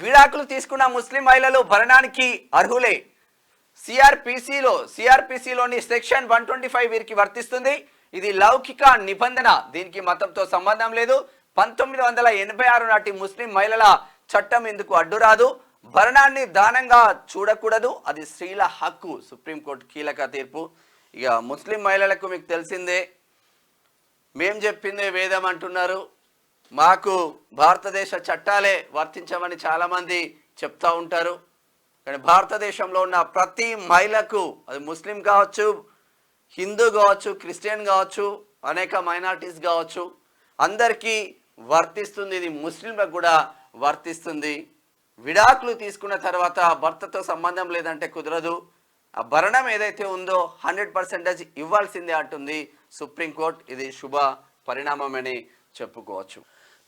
విడాకులు తీసుకున్న ముస్లిం మహిళలు భరణానికి అర్హులే. సిఆర్పిసిలో సిఆర్పిసిలోని సెక్షన్ వన్ ట్వంటీ ఫైవ్ వీరికి వర్తిస్తుంది. ఇది లౌకిక నిబంధన. దీనికి మతంతో సంబంధం లేదు. పంతొమ్మిది వందల ఎనభై ఆరు నాటి ముస్లిం మహిళల చట్టం ఎందుకు అడ్డురాదు. భరణాన్ని దానంగా చూడకూడదు. అది స్త్రీల హక్కు. సుప్రీంకోర్టు కీలక తీర్పు. ఇక ముస్లిం మహిళలకు మీకు తెలిసిందే. మేం చెప్పిందే వేదం అంటున్నారు. మాకు భారతదేశ చట్టాలే వర్తించమని చాలామంది చెప్తా ఉంటారు. కానీ భారతదేశంలో ఉన్న ప్రతి మహిళకు అది ముస్లిం కావచ్చు హిందూ కావచ్చు క్రిస్టియన్ కావచ్చు అనేక మైనారిటీస్ కావచ్చు అందరికీ వర్తిస్తుంది ఇది ముస్లింలకు కూడా వర్తిస్తుంది. విడాకులు తీసుకున్న తర్వాత భర్తతో సంబంధం లేదంటే కుదరదు. ఆ భరణం ఏదైతే ఉందో హండ్రెడ్ పర్సెంటేజ్ ఇవ్వాల్సిందే అంటుంది సుప్రీంకోర్టు ఇది శుభ పరిణామమని చెప్పుకోవచ్చు.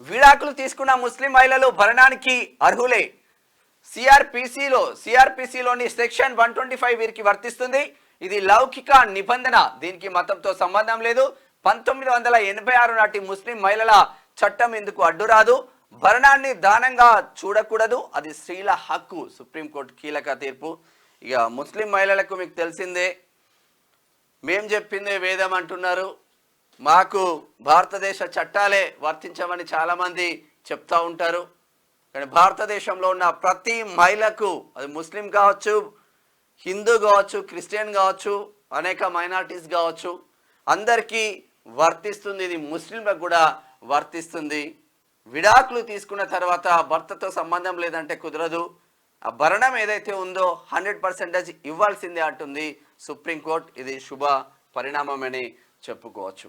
విడాకులు తీసుకున్న ముస్లిం మహిళలు భరణానికి అర్హులే. సిఆర్పిసిలో సిఆర్పిసిలోని సెక్షన్ వన్ ట్వంటీ ఫైవ్ వీరికి వర్తిస్తుంది. ఇది లౌకిక నిబంధన. దీనికి మతంతో సంబంధం లేదు. పంతొమ్మిది వందల ఎనభై ఆరు నాటి ముస్లిం మహిళల చట్టం ఎందుకు అడ్డురాదు. భరణాన్ని దానంగా చూడకూడదు. అది స్త్రీల హక్కు. సుప్రీంకోర్టు కీలక తీర్పు. ఇక ముస్లిం మహిళలకు మీకు తెలిసిందే. మేం చెప్పిందే వేదం అంటున్నారు. మాకు భారతదేశ చట్టాలే వర్తించమని చాలామంది చెప్తూ ఉంటారు. కానీ భారతదేశంలో ఉన్న ప్రతి మహిళకు అది ముస్లిం కావచ్చు హిందూ కావచ్చు క్రిస్టియన్ కావచ్చు అనేక మైనారిటీస్ కావచ్చు అందరికీ వర్తిస్తుంది ఇది ముస్లింలకు కూడా వర్తిస్తుంది. విడాకులు తీసుకున్న తర్వాత భర్తతో సంబంధం లేదంటే కుదరదు. ఆ భరణం ఏదైతే ఉందో హండ్రెడ్ పర్సెంటేజ్ ఇవ్వాల్సిందే అంటుంది సుప్రీంకోర్టు. ఇది శుభ పరిణామమని చెప్పుకోవచ్చు.